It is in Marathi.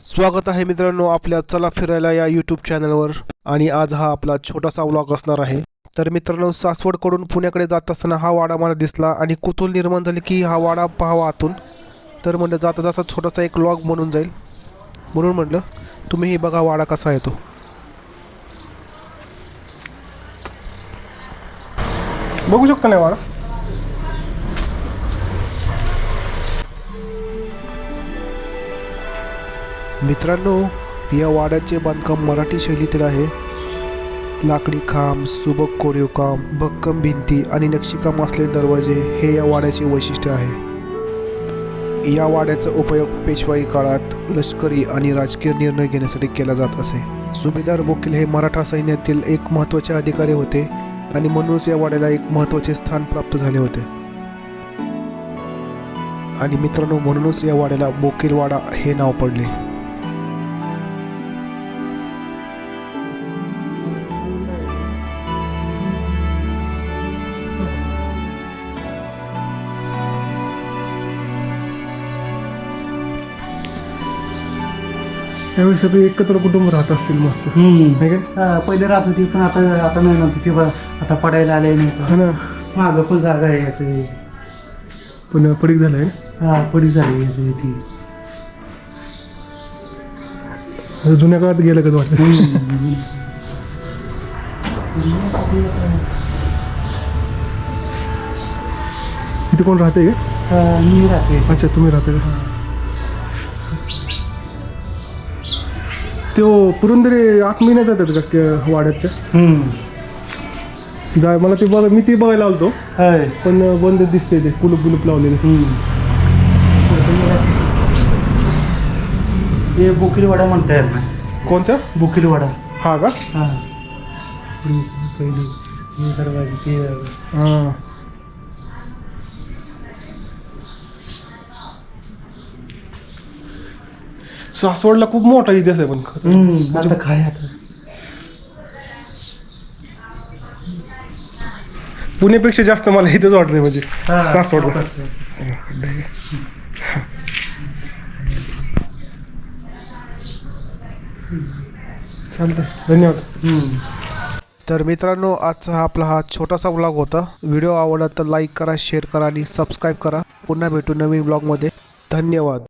स्वागत आहे मित्रांनो आपल्या चला फिरायला या यूट्यूब चॅनलवर आणि आज हा आपला छोटासा व्लॉग असणार आहे. तर मित्रांनो सासवडकडून पुण्याकडे जात असताना हा वाडा मला दिसला आणि कुतूल निर्माण झाली की हा वाडा पाहावा आतून. तर म्हणलं जाता जाता छोटासा एक व्लॉग म्हणून जाईल. म्हणून म्हटलं तुम्हीही बघा वाडा कसा येतो बघू शकता नाही वाडा? मित्रांनो या वाड्याचे बांधकाम मराठी शैलीतील आहे. लाकडी खांब सुबक कोरीव काम भक्कम भिंती आणि नक्षीकाम असलेले दरवाजे हे या वाड्याचे वैशिष्ट्य आहे. या वाड्याचा उपयोग पेशवाई काळात लष्करी आणि राजकीय निर्णय घेण्यासाठी केला जात असे. सुभेदार बोकील हे मराठा सैन्यातील एक महत्त्वाचे अधिकारी होते आणि म्हणूनच या वाड्याला एक महत्त्वाचे स्थान प्राप्त झाले होते. आणि मित्रांनो म्हणूनच या वाड्याला बोकीलवाडा हे नाव पडले. त्यावेळी सगळे एकत्र कुटुंब राहत असतील मस्त. हम्म. नाही काय हा, पहिले राहत होती पण आता आता नाही नव्हती ती बा- आता पडायला आले नाही हा ना. मागं पण जागा आहे याचं. पण पडीक झालंय हा पडी झाली याची ती. जुन्या काळात गेलं का वाटतं. इथे कोण राहते का? हा, मी राहते अच्छा तुम्ही राहते का? तो पुरंदरे आठ महिन्यात जातात का वाड्याच्या हम्म. जाय मला ते बघ मी ते बघायला आलतो. होय. पण बंद दिसते ते कुलूप बुलूप लावलेले. हम्म. हे बुकिलवाडा म्हणता येत ना कोणचा? बुकिलवाडा हा का? हा. पहिली हे. सासवडला खूप मोठा इतिहास आहे पण खरं. हम्म, आता काय आता? पुण्यापेक्षा जास्त मला इथंच वाटतंय म्हणजे हा. सासवडला. चालतं धन्यवाद. हम्म. तर मित्रांनो आजचा हा आपला हा छोटासा व्लॉग होता. व्हिडिओ आवडला तर लाईक करा शेअर करा आणि सबस्क्राईब करा. पुन्हा भेटू नवीन व्लॉगमध्ये धन्यवाद.